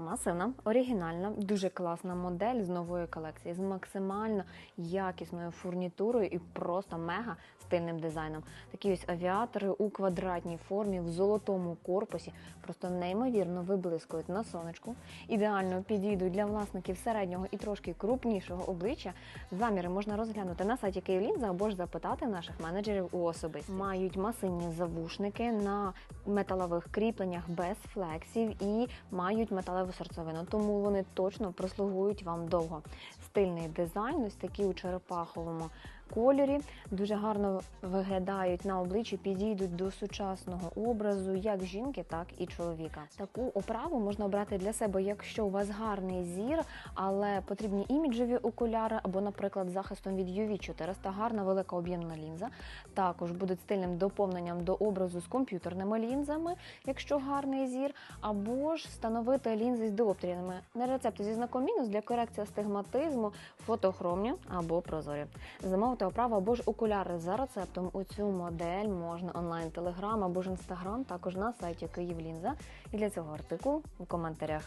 Масивна, оригінальна, дуже класна модель з нової колекції, з максимально якісною фурнітурою і просто мега стильним дизайном. Такі ось авіатори у квадратній формі, в золотому корпусі, просто неймовірно виблискують на сонечку. Ідеально підійдуть для власників середнього і трошки крупнішого обличчя. Заміри можна розглянути на сайті Київлінза або ж запитати наших менеджерів у особисті. Мають масивні завушники на металових кріпленнях без флексів і мають металеву серцевину, тому вони точно прослугують вам довго. Стильний дизайн, ось такий у черепаховому кольорі, дуже гарно виглядають на обличчі, підійдуть до сучасного образу як жінки, так і чоловіка. Таку оправу можна обрати для себе, якщо у вас гарний зір, але потрібні іміджеві окуляри або, наприклад, захистом від UV 400 гарна велика об'ємна лінза. Також будуть стильним доповненням до образу з комп'ютерними лінзами, якщо гарний зір, або ж встановити лінзи з діоптріями. На рецепти зі знаком мінус для корекції астигматизму, фотохромні або прозорі. Замовити оправу або ж окуляри за рецептом у цю модель можна онлайн телеграм або ж інстаграм, також на сайті Київлінза. І для цього артикул у коментарях.